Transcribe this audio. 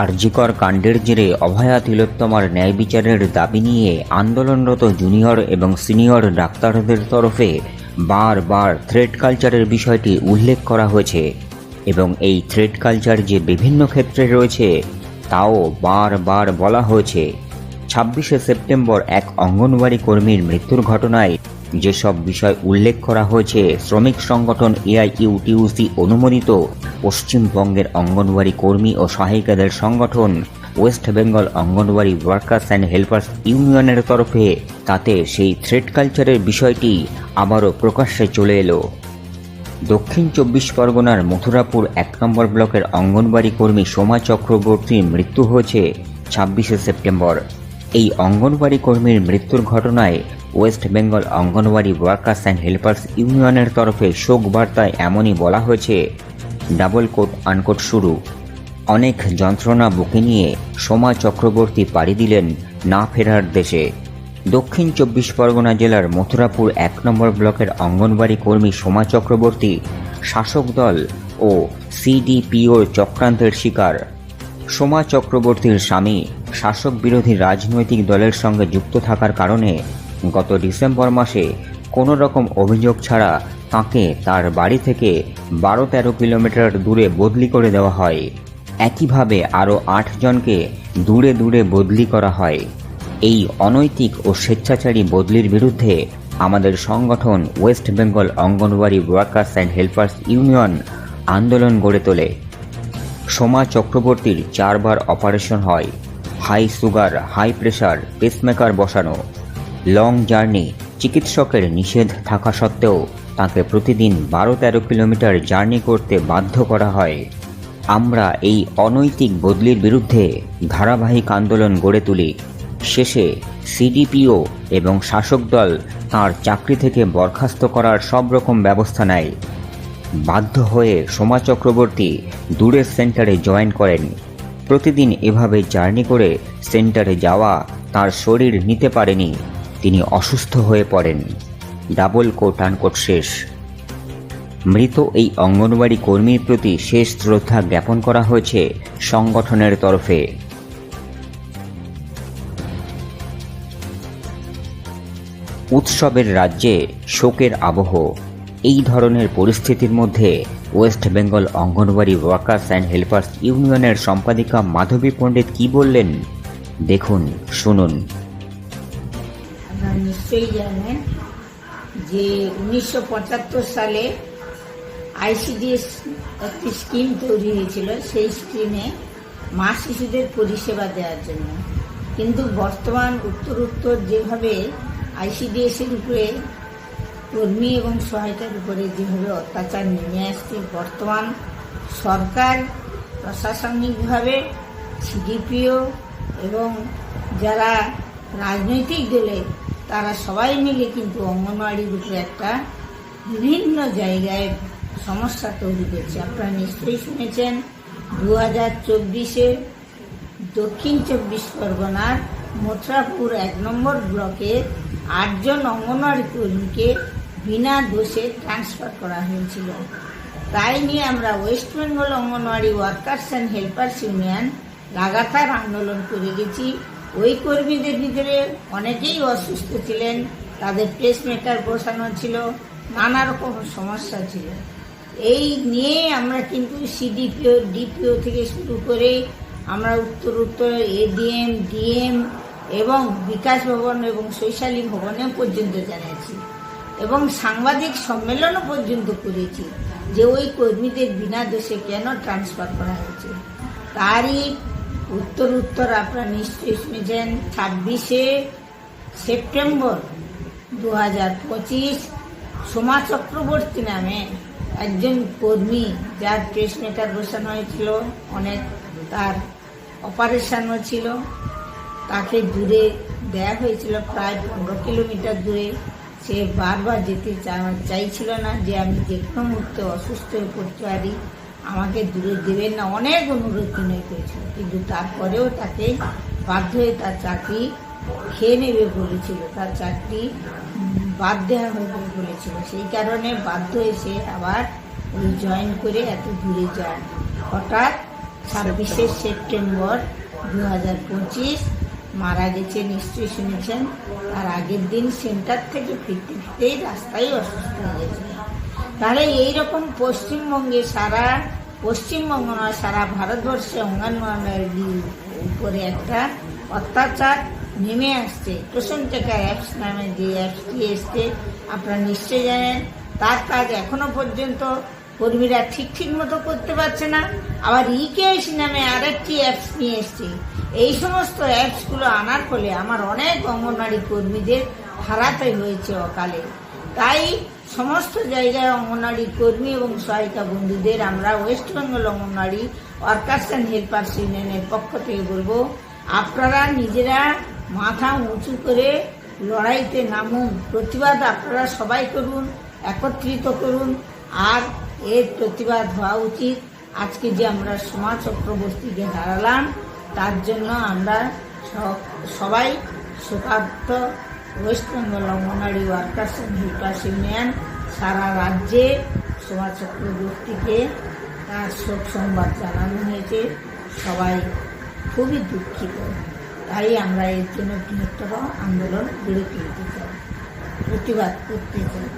আরজিকর কাণ্ডের জেরে অভয়া তিলোত্তমার ন্যায় বিচারের দাবি নিয়ে আন্দোলনরত জুনিয়র এবং সিনিয়র ডাক্তারদের তরফে বারবার থ্রেড কালচারের বিষয়টি উল্লেখ করা হয়েছে এবং এই থ্রেড কালচার যে বিভিন্ন ক্ষেত্রে রয়েছে, তাও বারবার বলা হয়েছে। ছাব্বিশে সেপ্টেম্বর এক অঙ্গনওয়াড়ি কর্মীর মৃত্যুর ঘটনায় যেসব বিষয় উল্লেখ করা হয়েছে, শ্রমিক সংগঠন এআইইউটিউসি অনুমোদিত পশ্চিমবঙ্গের অঙ্গনওয়াড়ি কর্মী ও সহায়িকাদের সংগঠন, West Bengal Anganwadi workers and helpers ইউনিয়নের তরফে তাতে সেই থ্রেড কালচারের বিষয়টি আবারও প্রকাশ্যে চলে এলো। দক্ষিণ চব্বিশ পরগনার মথুরাপুর এক নম্বর ব্লকের অঙ্গনবাড়ি কর্মী সোমা চক্রবর্তীর মৃত্যু হয়েছে ছাব্বিশে সেপ্টেম্বর। এই অঙ্গনবাড়ি কর্মীর মৃত্যুর ঘটনায় West Bengal Anganwadi workers and helpers ইউনিয়নের তরফে শোক বার্তায় এমনই বলা হয়েছে ডাবল কোট আনকোট শুরু। অনেক যন্ত্রণা বুকে নিয়ে সোমা চক্রবর্তী পাড়ি দিলেন না ফেরার দেশে। দক্ষিণ চব্বিশ পরগনা জেলার মথুরাপুর এক নম্বর ব্লকের অঙ্গনবাড়ি কর্মী সোমা চক্রবর্তী, শাসক দল ও সিডিপিওর চক্রান্তের শিকার। সোমা চক্রবর্তীর স্বামী শাসক বিরোধী রাজনৈতিক দলের সঙ্গে যুক্ত থাকার কারণে গত ডিসেম্বর মাসে কোনো রকম অভিযোগ ছাড়া তাকে তার বাড়ি থেকে বারো তেরো কিলোমিটার দূরে বদলি করে দেওয়া হয়। একইভাবে আরও আটজনকে দূরে দূরে বদলি করা হয়। এই অনৈতিক ও স্বেচ্ছাচারী বদলির বিরুদ্ধে আমাদের সংগঠন West Bengal Anganwadi workers and helpers union আন্দোলন গড়ে তোলে। সোমা চক্রবর্তীর চারবার অপারেশন হয়। High sugar, high pressure, pacemaker বসানো। লং জার্নি, চিকিৎসকের নিষেধ থাকা সত্ত্বেও তাকে প্রতিদিন বারো তেরো কিলোমিটার জার্নি করতে বাধ্য করা হয়। আমরা এই অনৈতিক বদলির বিরুদ্ধে ধারাবাহিক আন্দোলন গড়ে তুলি। শেষে সিডিপিও এবং শাসক দল তাঁর চাকরি থেকে বরখাস্ত করার সব রকম ব্যবস্থা নেয়। বাধ্য হয়ে সোমা চক্রবর্তী দূরের সেন্টারে জয়েন করেন। প্রতিদিন এভাবে জার্নি করে সেন্টারে যাওয়া তার শরীর নিতে পারেনি। তিনি অসুস্থ হয়ে পড়েন। ডাবল কোট আনকোট শেষ। মৃত এই অঙ্গনওয়াড়ি কর্মীর প্রতি শেষ শ্রদ্ধা জ্ঞাপন করা হয়েছে সংগঠনের তরফে। উৎসবের রাজ্যে শোকের আবহ। এই ধরনের পরিস্থিতির মধ্যে West Bengal Anganwadi workers and helpers ইউনিয়নের সম্পাদিকা মাধবী পণ্ডিত কি বললেন? দেখুন, শুনুন। যে উনিশশো পঁচাত্তর সালে আইসিডিএস একটি স্কিম তৈরি হয়েছিল, সেই স্কিমে মা শিশুদের পরিষেবা দেওয়ার জন্য। কিন্তু বর্তমান উত্তর উত্তর যেভাবে আইসিডিএস এর উপরে কর্মী এবং সহায়তার উপরে যেভাবে অত্যাচার নেমে আসছে, বর্তমান সরকার প্রশাসনিকভাবে সিডিপিও এবং যারা রাজনৈতিক দলে তারা সবাই মিলে কিন্তু অঙ্গনওয়াড়ির উপরে একটা বিভিন্ন জায়গায় সমস্যা তৈরি করছে। আপনারা নিশ্চয়ই শুনেছেন দু হাজার চব্বিশে দক্ষিণ চব্বিশ পরগনার মথুরাপুর এক নম্বর ব্লকে আটজন অঙ্গনওয়াড়ি কর্মীকে বিনা দোষে ট্রান্সফার করা হয়েছিল। তাই নিয়ে আমরা West Bengal Anganwadi workers and helpers union লাগাতার আন্দোলন করে গেছি। ওই কর্মীদের ভিতরে অনেকেই অসুস্থ ছিলেন, তাদের পেস মেকার বসানো ছিল, নানা রকম সমস্যা ছিল। এই নিয়ে আমরা কিন্তু সিডিপিও ডিপিও থেকে শুরু করে আমরা উত্তর উত্তর এডিএম ডিএম এবং বিকাশ ভবন এবং শৈশালী ভবনে পর্যন্ত জানিয়েছি। এবং সাংবাদিক সম্মেলনও পর্যন্ত করেছি যে ওই কর্মীদের বিনা দোষে কেন ট্রান্সফার করা হয়েছে। তারই উত্তর উত্তর আপনারা নিশ্চয়ই শুনেছেন। ছাব্বিশে সেপ্টেম্বর দু হাজার পঁচিশ সোমা চক্রবর্তী নামে একজন কর্মী, যার পেসমেকার বসানো হয়েছিল, অনেক তার অপারেশনও ছিল। তাকে দূরে দেয়া হয়েছিল, প্রায় পনেরো কিলোমিটার দূরে। সে বারবার যেতে চাইছিল না যে আমি যে কোনো মুহূর্তে অসুস্থ হয়ে পড়তে পারি। আমাকে দূরে দেবেন না, অনেক অনুরোধ বিনয় করেছিল কিন্তু তারপরেও তাকে বাধ্য হয়ে তার চাকরি খেয়ে নেবে বলেছিল। তার চাকরি বাদ দেওয়া হবে বলেছিল। সেই কারণে বাধ্য হয়ে সে আবার ওই জয়েন করে এত দূরে যায় হঠাৎ ছাব্বিশে সেপ্টেম্বর দু হাজার পঁচিশ মারা গেছে নিশ্চয়ই শুনেছেন। তার আগের দিন সেন্টার থেকে ফিরতে ফিরতেই রাস্তায় অসুস্থ হয়ে গেছে। তাহলে এইরকম পশ্চিমবঙ্গে সারা, পশ্চিমবঙ্গ নয়, সারা ভারতবর্ষে অঙ্গনওয়ানের উপরে একটা অত্যাচার নেমে আসছে। টোশন টেকার অ্যাপস নামে যে অ্যাপসটি এসছে, আপনারা নিশ্চয়ই জানেন, তার কাজ এখনও পর্যন্ত কর্মীরা ঠিক ঠিক মতো করতে পারছে না। আবার ইকেএসি নামে আরেকটি অ্যাপস নিয়ে এসছে। এই সমস্ত অ্যাপসগুলো আনার ফলে আমার অনেক অঙ্গনওয়াড়ি কর্মীদের হারাতে হয়েছে অকালে। তাই সমস্ত জায়গায় অঙ্গনওয়াড়ি কর্মী এবং সহায়িকা বন্ধুদের আমরা West Bengal Anganwadi workers and helpers ইউনিয়নের পক্ষ থেকে বলব, আপনারা নিজেরা মাথা উঁচু করে লড়াইতে নামুন, প্রতিবাদ আপনারা সবাই করুন, একত্রিত করুন, আর এর প্রতিবাদ হওয়া উচিত। আজকে যে আমরা সমাজ চক্রবর্তীকে হারালাম, তার জন্য আমরা সবাই শোকার্ত West Bengal Anganwadi workers and helpers union, সারা রাজ্যে সোমা চক্রবর্তীকে তার শোক সংবাদ জানানো হয়েছে। সবাই খুবই দুঃখিত। তাই আমরা এর জন্য বৃহত্তর আন্দোলন গড়ে তুলতে চাই। প্রতিবাদ করতে চাই।